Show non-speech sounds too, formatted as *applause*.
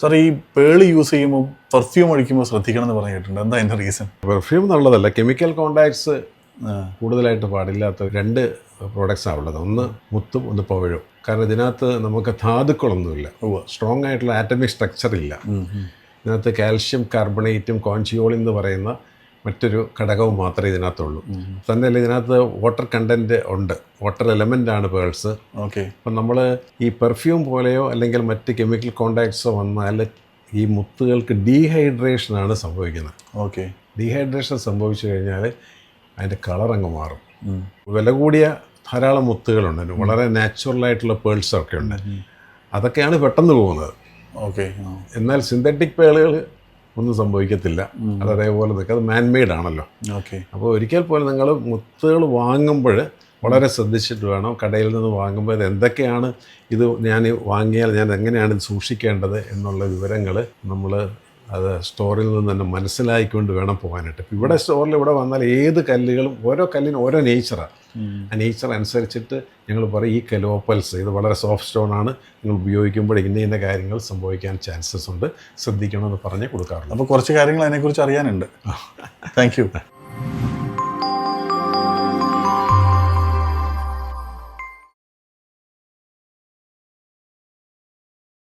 Sir ഈ pearl use ചെയ്യുമ്പോൾ perfume അടിക്കുമ്പോൾ ശ്രദ്ധിക്കണം എന്ന് പറഞ്ഞിട്ടുണ്ട്. എന്താ അതിന്റെ റീസൺ പെർഫ്യൂം എന്നുള്ളതല്ല കെമിക്കൽ കോണ്ടാക്ട്സ് കൂടുതലായിട്ട് പാടില്ലാത്ത രണ്ട് പ്രോഡക്റ്റ്സാണ് ഉള്ളത്. ഒന്ന് മുത്തും ഒന്ന് പവഴും. കാരണം ഇതിനകത്ത് നമുക്ക് ധാതുക്കളൊന്നുമില്ല. സ്ട്രോങ് ആയിട്ടുള്ള ആറ്റമിക് സ്ട്രക്ചർ ഇല്ല. ഇതിനകത്ത് കാൽഷ്യം കാർബണേറ്റും കോൺചിയോളിൻ എന്ന് പറയുന്ന മറ്റൊരു ഘടകവും മാത്രമേ ഇതിനകത്തുള്ളൂ. തന്നെയല്ല ഇതിനകത്ത് വാട്ടർ കണ്ടന്റ് ഉണ്ട്. വാട്ടർ എലമെന്റ് ആണ് പേൾസ് ഓക്കെ. അപ്പം നമ്മൾ ഈ പെർഫ്യൂം പോലെയോ അല്ലെങ്കിൽ മറ്റ് കെമിക്കൽ കോണ്ടാക്ട്സോ വന്നാൽ ഈ മുത്തുകൾക്ക് ഡീഹൈഡ്രേഷനാണ് സംഭവിക്കുന്നത്. ഓക്കെ. ഡീഹൈഡ്രേഷൻ സംഭവിച്ചു കഴിഞ്ഞാൽ അതിന്റെ കളർ അങ്ങ് മാറും. വില കൂടിയ ധാരാളം മുത്തുകളുണ്ട്. വളരെ നാച്ചുറലായിട്ടുള്ള പേൾസൊക്കെ ഉണ്ട്. അതൊക്കെയാണ് പെട്ടെന്ന് പോകുന്നത്. ഓക്കെ. എന്നാൽ സിന്തറ്റിക് പേളുകൾ ഒന്നും സംഭവിക്കത്തില്ല. അത് അതേപോലെ നിൽക്കുക അത് മാൻമെയ്ഡ് ആണല്ലോ. ഓക്കെ അപ്പോൾ ഒരിക്കൽ പോലും നിങ്ങൾ മുത്തുകൾ വാങ്ങുമ്പോൾ വളരെ ശ്രദ്ധിച്ചിട്ട് വേണം കടയിൽ നിന്ന് വാങ്ങുമ്പോൾ ഇത് എന്തൊക്കെയാണ് ഇത് ഞാൻ വാങ്ങിയാൽ ഞാൻ എങ്ങനെയാണ് ഇത് സൂക്ഷിക്കേണ്ടത് എന്നുള്ള വിവരങ്ങൾ നമ്മൾ അത് സ്റ്റോറിൽ നിന്ന് തന്നെ മനസ്സിലായിക്കൊണ്ട് വേണം പോകാനായിട്ട്. ഇപ്പം ഇവിടെ സ്റ്റോറിൽ ഇവിടെ വന്നാൽ ഏത് കല്ലുകളും ഓരോ കല്ലിനും ഓരോ നേച്ചറാണ് ആ. നേച്ചർ അനുസരിച്ചിട്ട് ഞങ്ങൾ പറയും ഈ കലോപ്പൽസ് ഇത് വളരെ സോഫ്റ്റ് സ്റ്റോൺ ആണ്. നിങ്ങൾ ഉപയോഗിക്കുമ്പോൾ ഇന്ന ഇന്ന കാര്യങ്ങൾ സംഭവിക്കാൻ ചാൻസസ് ഉണ്ട്. ശ്രദ്ധിക്കണമെന്ന് പറഞ്ഞ് കൊടുക്കാറുണ്ട് അപ്പോൾ കുറച്ച് കാര്യങ്ങൾ അതിനെക്കുറിച്ച് അറിയാനുണ്ട്. *laughs* Thank you